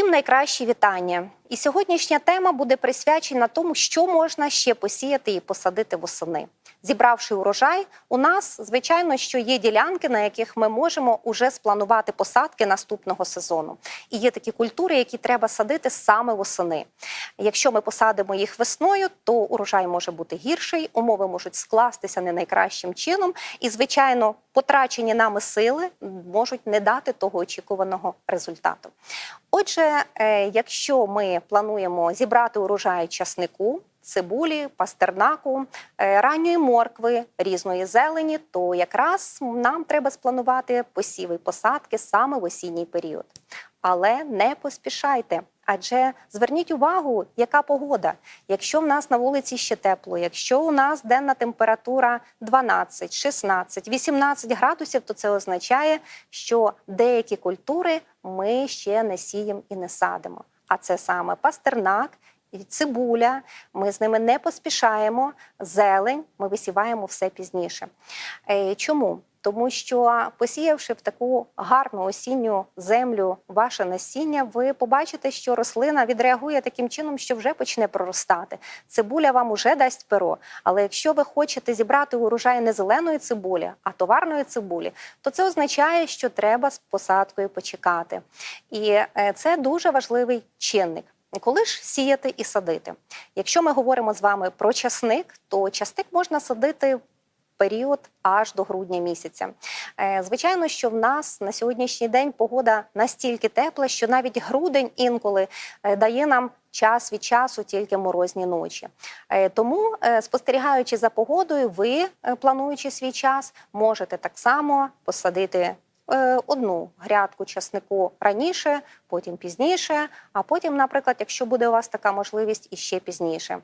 Всім найкращі вітання. І сьогоднішня тема буде присвячена тому, що можна ще посіяти і посадити восени. Зібравши урожай, у нас звичайно що є ділянки, на яких ми можемо уже спланувати посадки наступного сезону. І є такі культури, які треба садити саме восени. Якщо ми посадимо їх весною, то урожай може бути гірший, умови можуть скластися не найкращим чином, і звичайно, потрачені нами сили можуть не дати того очікуваного результату. Отже, е, якщо ми плануємо зібрати урожай часнику, цибулі, пастернаку, е, ранньої моркви, різної зелені, то якраз нам треба спланувати посіви посадки саме в осінній період. Але не поспішайте. Адже зверніть увагу, яка погода. Якщо в нас на вулиці ще тепло, якщо у нас денна температура 12, 16, 18 градусів, то це означає, що деякі культури ми ще не сіємо і не садимо. А це саме пастернак, і цибуля. Ми з ними не поспішаємо. Зелень ми висіваємо все пізніше. Е, Чому? Тому що посіявши в таку гарну осінню землю ваше насіння, ви побачите, що рослина відреагує таким чином, що вже почне проростати. Цибуля вам уже дасть перо. Але якщо ви хочете зібрати урожай не зеленої цибулі, а товарної цибулі, то це означає, що треба з посадкою почекати. І е, це дуже важливий чинник. Коли ж сіяти і садити? Якщо ми говоримо з вами про часник, то часник можна садити період аж до грудня місяця. Е, Звичайно, що в нас на сьогоднішній день погода настільки тепла, що навіть грудень інколи е, дає нам час від часу тільки морозні ночі. Е, Тому, спостерігаючи за погодою, ви, плануючи свій час, можете так само посадити одну грядку часнику раніше, потім пізніше, а потім, наприклад, якщо буде у вас така можливість, і ще пізніше.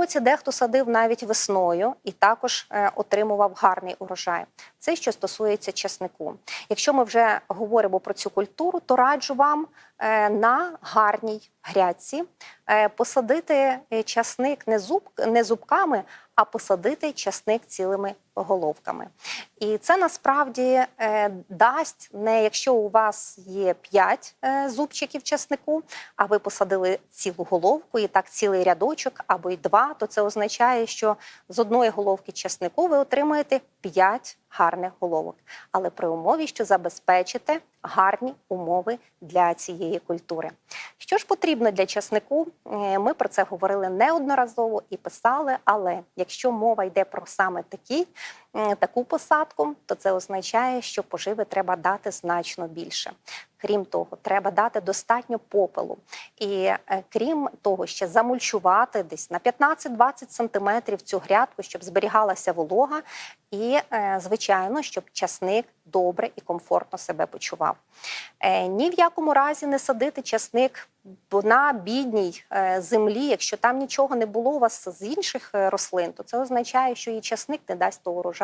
Році дехто садив навіть весною і також е, отримував гарний урожай. Це що стосується часнику. Якщо ми вже говоримо про цю культуру, то раджу вам е, на гарній грядці е, посадити часник не, зуб, не зубками, а посадити часник цілими головками. І це насправді е, дасть не якщо у вас є 5 е, зубчиків часнику, а ви посадили цілу головку і так цілий рядочок або й два, то це означає, що з одної головки часнику ви отримаєте 5 гарних головок. Але при умові, що забезпечите гарні умови для цієї культури. Що ж потрібно для часнику? Е, Ми про це говорили неодноразово і писали. Але якщо мова йде про саме такі, таку посадку, то це означає, що поживи треба дати значно більше. Крім того, треба дати достатньо попелу. І е, крім того, ще замульчувати десь на 15-20 сантиметрів цю грядку, щоб зберігалася волога, і, е, звичайно, щоб часник добре і комфортно себе почував. Е, Ні в якому разі не садити часник на бідній е, землі. Якщо там нічого не було у вас з інших е, рослин, то це означає, що і часник не дасть того урожаю,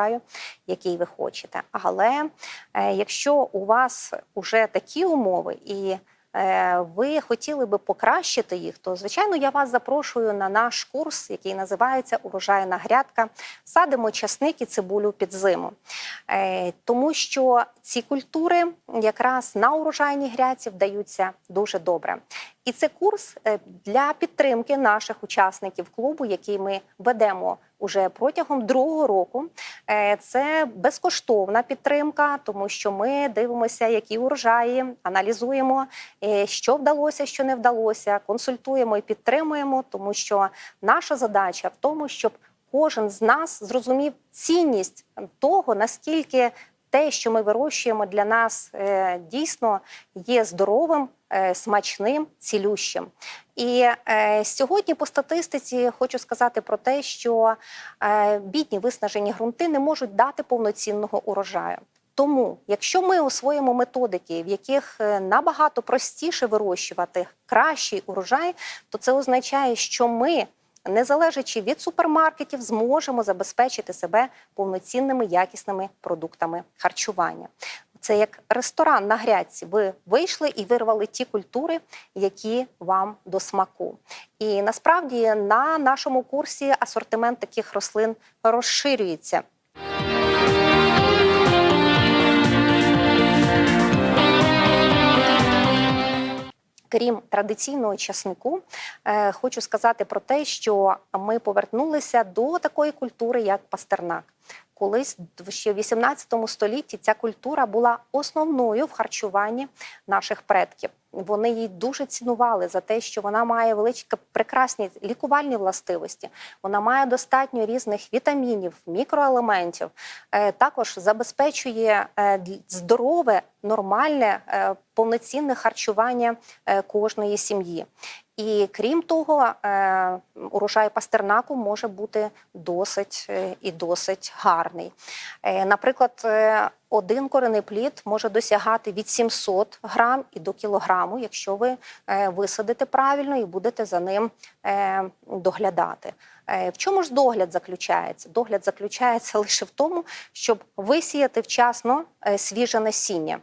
який ви хочете. Але е, якщо у вас уже такі умови і е, ви хотіли би покращити їх, то звичайно я вас запрошую на наш курс, який називається Урожайна грядка. Садимо часник і цибулю під зиму. Е, Тому що ці культури якраз на урожайній грядці вдаються дуже добре. І це курс для підтримки наших учасників клубу, який ми ведемо уже протягом другого року. Е, Це безкоштовна підтримка, тому що ми дивимося, які урожаї, аналізуємо, е, що вдалося, що не вдалося, консультуємо і підтримуємо, тому що наша задача в тому, щоб кожен з нас зрозумів цінність того, наскільки те, що ми вирощуємо для нас е, дійсно є здоровим, смачним, цілющим. І е, сьогодні по статистиці хочу сказати про те, що е, бідні виснажені ґрунти не можуть дати повноцінного урожаю. Тому, якщо ми освоїмо методики, в яких е, набагато простіше вирощувати кращий урожай, то це означає, що ми не залежачи від супермаркетів, зможемо забезпечити себе повноцінними якісними продуктами харчування. Це як ресторан на грядці. Ви вийшли і вирвали ті культури, які вам до смаку. І насправді на нашому курсі асортимент таких рослин розширюється. Крім традиційного часнику, е, хочу сказати про те, що ми повернулися до такої культури, як пастернак. Колись ще в 18 столітті ця культура була основною в харчуванні наших предків. Вони її дуже цінували за те, що вона має величкі прекрасні лікувальні властивості. Вона має достатньо різних вітамінів, мікроелементів. Е, Також забезпечує е, здорове, нормальне, е, повноцінне харчування кожної сім'ї. І крім того, е, урожай пастернаку може бути досить е, і досить гарний. Е, Наприклад, один корений плід може досягати від 700 грам і до кілограму, якщо ви висадите правильно і будете за ним доглядати. В чому ж догляд заключається? Догляд заключається лише в тому, щоб висіяти вчасно свіже насіння,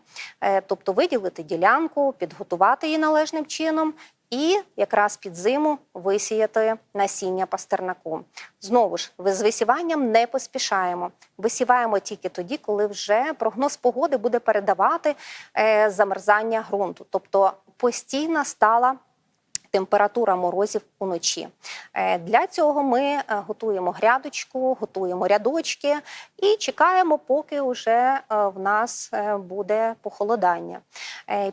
тобто виділити ділянку, підготувати її належним чином. І якраз під зиму висіяти насіння пастернаку. Знову ж, з висіванням не поспішаємо. Висіваємо тільки тоді, коли вже прогноз погоди буде передавати е, замерзання ґрунту, тобто постійна стала температура морозів уночі. Е, Для цього ми е, готуємо грядочку, готуємо рядочки і чекаємо, поки вже е, в нас буде похолодання.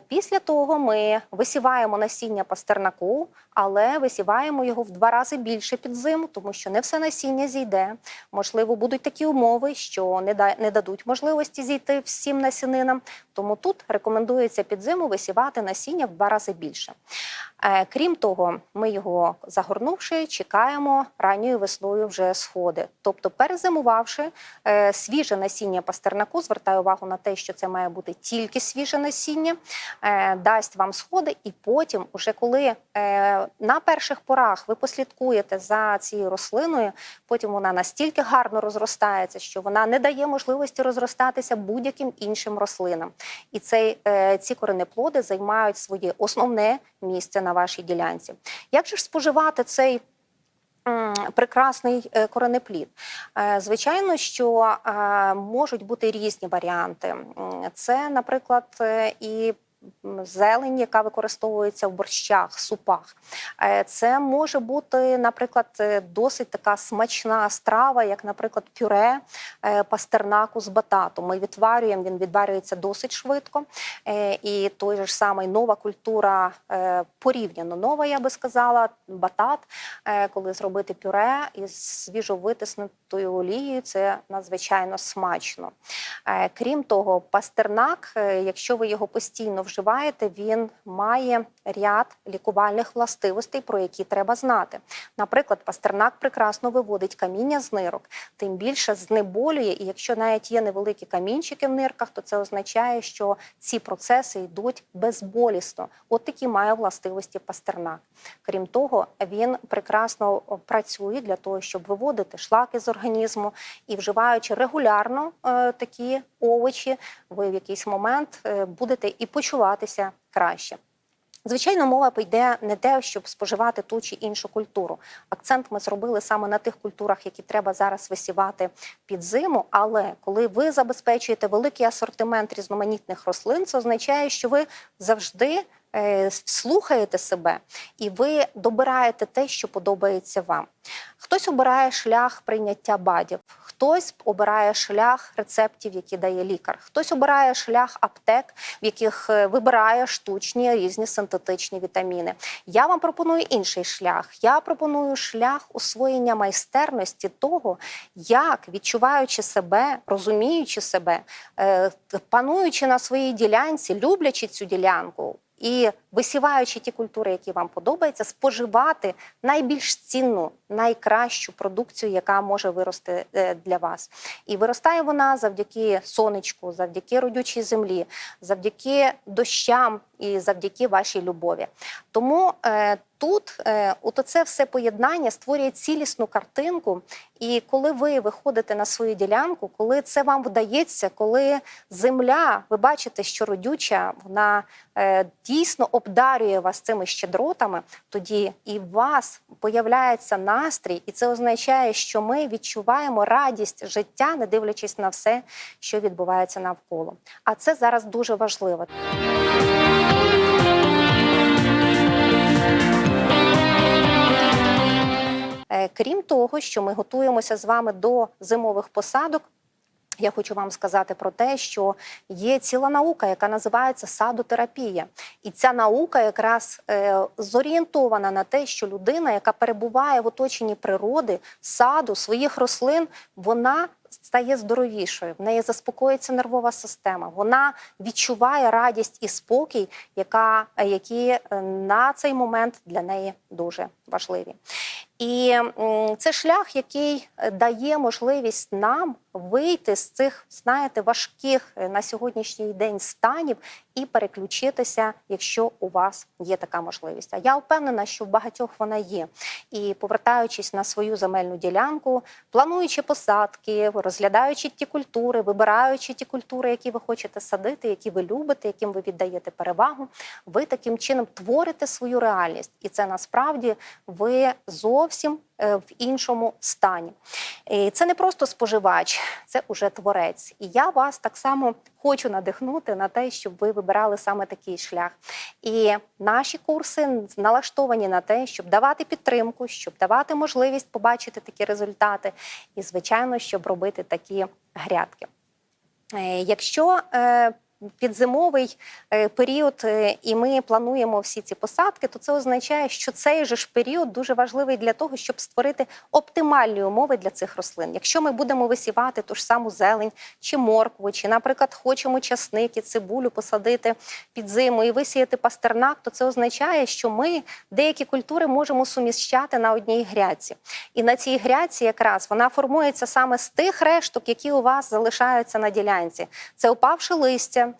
Після того ми висіваємо насіння пастернаку, але висіваємо його в два рази більше під зиму, тому що не все насіння зійде. Можливо, будуть такі умови, що не дадуть можливості зійти всім насінинам. Тому тут рекомендується під зиму висівати насіння в два рази більше. Е, Крім того, ми його загорнувши, чекаємо ранньою весною вже сходи. Тобто, перезимувавши е, свіже насіння пастернаку, звертаю увагу на те, що це має бути тільки свіже насіння, е, дасть вам сходи, і потім, уже коли на перших порах ви послідкуєте за цією рослиною, потім вона настільки гарно розростається, що вона не дає можливості розростатися будь-яким іншим рослинам. І цей, ці коренеплоди займають своє основне місце на вашій ділянці. Як же ж споживати цей? Прекрасний е, коренеплід. Е, Звичайно, що е, можуть бути різні варіанти. Це, наприклад, і зелень, яка використовується в борщах, супах. Е, Це може бути, наприклад, е, досить така смачна страва, як, наприклад, пюре е, пастернаку з бататом. Ми відварюємо, він відварюється досить швидко. І той же ж самий нова культура порівняно нова, я би сказала, батат, коли зробити пюре із свіжовитиснутою олією, це надзвичайно смачно. Крім того, пастернак, якщо ви його постійно вживаєте, він має ряд лікувальних властивостей, про які треба знати. Наприклад, пастернак прекрасно виводить каміння з нирок, тим більше знеболює. І якщо навіть є невеликі камінчики в нирках, то це означає, що ці процеси йдуть безболісно. От такі має властивості пастернак. Крім того, він прекрасно працює для того, щоб виводити шлаки з організму і вживаючи регулярно е, такі овочі, ви в якийсь момент е, будете і почуватися краще. Звичайно, мова йде не те, щоб споживати ту чи іншу культуру. Акцент ми зробили саме на тих культурах, які треба зараз висівати під зиму. Але коли ви забезпечуєте великий асортимент різноманітних рослин, це означає, що ви завжди е, слухаєте себе і ви добираєте те, що подобається вам. Хтось обирає шлях прийняття бадів, хтось обирає шлях рецептів, які дає лікар, хтось обирає шлях аптек, в яких е, вибирає штучні різні синтетичні вітаміни. Я вам пропоную інший шлях. Я пропоную шлях освоєння майстерності того, як відчуваючи себе, розуміючи себе, е, пануючи на своїй ділянці, люблячи цю ділянку. І висіваючи ті культури, які вам подобаються, споживати найбільш цінну, найкращу продукцію, яка може вирости е, для вас. І виростає вона завдяки сонечку, завдяки родючій землі, завдяки дощам і завдяки вашій любові. Тому е, тут е, от це все поєднання створює цілісну картинку. І коли ви виходите на свою ділянку, коли це вам вдається, коли земля, ви бачите, що родюча, вона дійсно обдарює вас цими щедротами, тоді і в вас появляється настрій, і це означає, що ми відчуваємо радість життя, не дивлячись на все, що відбувається навколо. А це зараз дуже важливо. Е, крім того, що ми готуємося з вами до зимових посадок. Я хочу вам сказати про те, що є ціла наука, яка називається садотерапія, і ця наука якраз е, зорієнтована на те, що людина, яка перебуває в оточенні природи, саду, своїх рослин, вона стає здоровішою. В неї заспокоїться нервова система. Вона відчуває радість і спокій, яка, які е, на цей момент для неї дуже важливі. І це шлях, який е, дає можливість нам вийти з цих, знаєте, важких е, на сьогоднішній день станів і переключитися, якщо у вас є така можливість. А я впевнена, що в багатьох вона є. І повертаючись на свою земельну ділянку, плануючи посадки, розглядаючи ті культури, вибираючи ті культури, які ви хочете садити, які ви любите, яким ви віддаєте перевагу, ви таким чином творите свою реальність, і це насправді ви зовсім е, в іншому стані. І Це не просто споживач, це уже творець. І я вас так само хочу надихнути на те, щоб ви вибирали саме такий шлях. І наші курси налаштовані на те, щоб давати підтримку, щоб давати можливість побачити такі результати, і, звичайно, щоб робити такі грядки. Е, Якщо е, підзимовий е, період, е, і ми плануємо всі ці посадки, то це означає, що цей же ж період дуже важливий для того, щоб створити оптимальні умови для цих рослин. Якщо ми будемо висівати ту ж саму зелень чи моркву, чи, наприклад, хочемо часник цибулю посадити під зиму і висіяти пастернак, то це означає, що ми деякі культури можемо суміщати на одній грядці. І на цій грядці якраз вона формується саме з тих решток, які у вас залишаються на ділянці. Це опавши листя,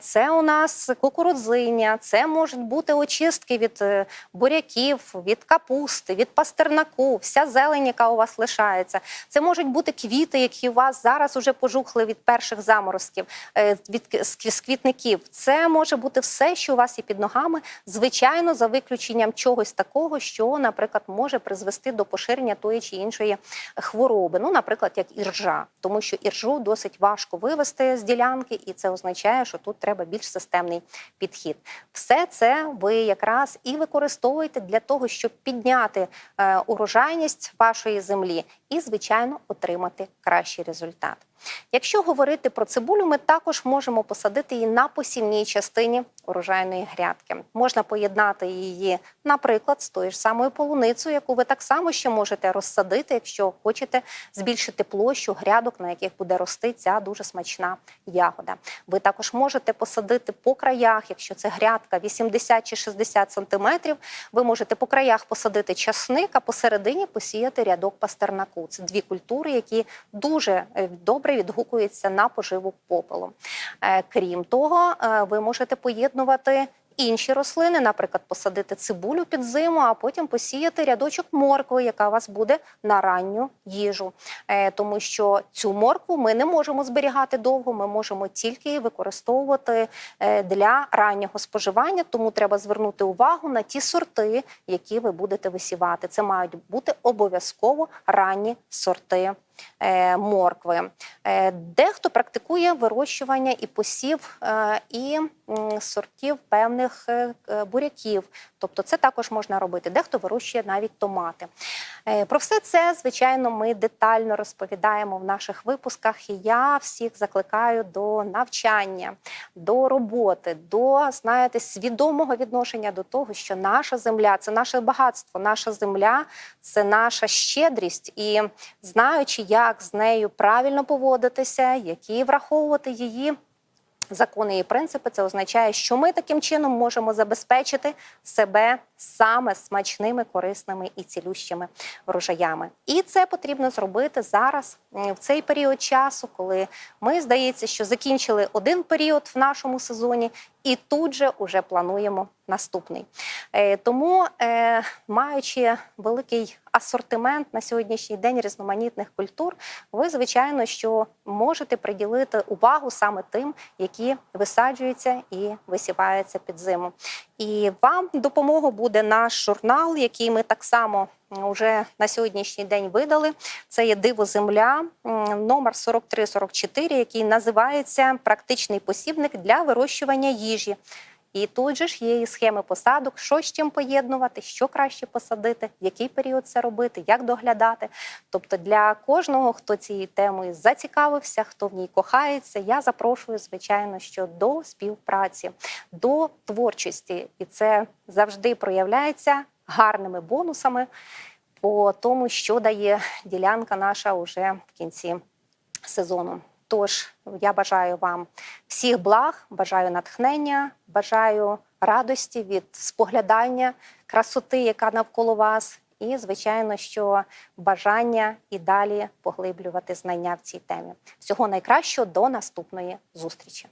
це у нас кукурудзиня, це можуть бути очистки від е, буряків, від капусти, від пастернаку, вся зелень, яка у вас лишається. Це можуть бути квіти, які у вас зараз уже пожухли від перших заморозків, е, від к- з кв- з квітників. Це може бути все, що у вас є під ногами, звичайно, за виключенням чогось такого, що, наприклад, може призвести до поширення тої чи іншої хвороби. Ну, наприклад, як іржа, тому що іржу досить важко вивести з ділянки, і це означає, що тут треба більш системний підхід. Все це ви якраз і використовуєте для того, щоб підняти е, урожайність вашої землі і, звичайно, отримати кращий результат. Якщо говорити про цибулю, ми також можемо посадити її на посівній частині урожайної грядки. Можна поєднати її, наприклад, з тою ж самою полуницею, яку ви так само ще можете розсадити, якщо хочете збільшити площу грядок, на яких буде рости ця дуже смачна ягода. Ви також можете посадити по краях, якщо це грядка 80 чи 60 сантиметрів, ви можете по краях посадити часник, а посередині посіяти рядок пастернаку. Це дві культури, які дуже е, добре відгукуються на поживу попелу. Е, Крім того, е, ви можете поєднувати. Інші рослини, наприклад, посадити цибулю під зиму, а потім посіяти рядочок моркви, яка у вас буде на ранню їжу. Е, тому що цю моркву ми не можемо зберігати довго, ми можемо тільки її використовувати для раннього споживання. Тому треба звернути увагу на ті сорти, які ви будете висівати. Це мають бути обов'язково ранні сорти. Е, Моркви. Е, Дехто практикує вирощування і посів е, і сортів певних буряків. Тобто це також можна робити. Дехто вирощує навіть томати. Про все це, звичайно, ми детально розповідаємо в наших випусках. І я всіх закликаю до навчання, до роботи, до знаєте, свідомого відношення до того, що наша земля це наше багатство, наша земля це наша щедрість. І знаючи, як з нею правильно поводитися, які враховувати її закони і принципи, це означає, що ми таким чином можемо забезпечити себе саме смачними, корисними і цілющими врожаями. І це потрібно зробити зараз, в цей період часу, коли ми здається, що закінчили один період в нашому сезоні, і тут же уже плануємо наступний. Е, Тому, е, маючи великий асортимент на сьогоднішній день різноманітних культур, ви звичайно що можете приділити увагу саме тим, які висаджуються і висіваються під зиму. І вам допомогу буде наш журнал, який ми так само вже на сьогоднішній день видали. Це є Диво Земля, номер 4344, який називається Практичний посібник для вирощування їжі. І тут же ж є і схеми посадок, що з чим поєднувати, що краще посадити, в який період це робити, як доглядати. Тобто для кожного, хто цією темою зацікавився, хто в ній кохається, я запрошую, звичайно, що до співпраці, до творчості, і це завжди проявляється гарними бонусами по тому, що дає ділянка наша уже в кінці сезону. Тож я бажаю вам всіх благ, бажаю натхнення, бажаю радості від споглядання красоти, яка навколо вас, і звичайно, що бажання і далі поглиблювати знання в цій темі. Всього найкращого до наступної зустрічі.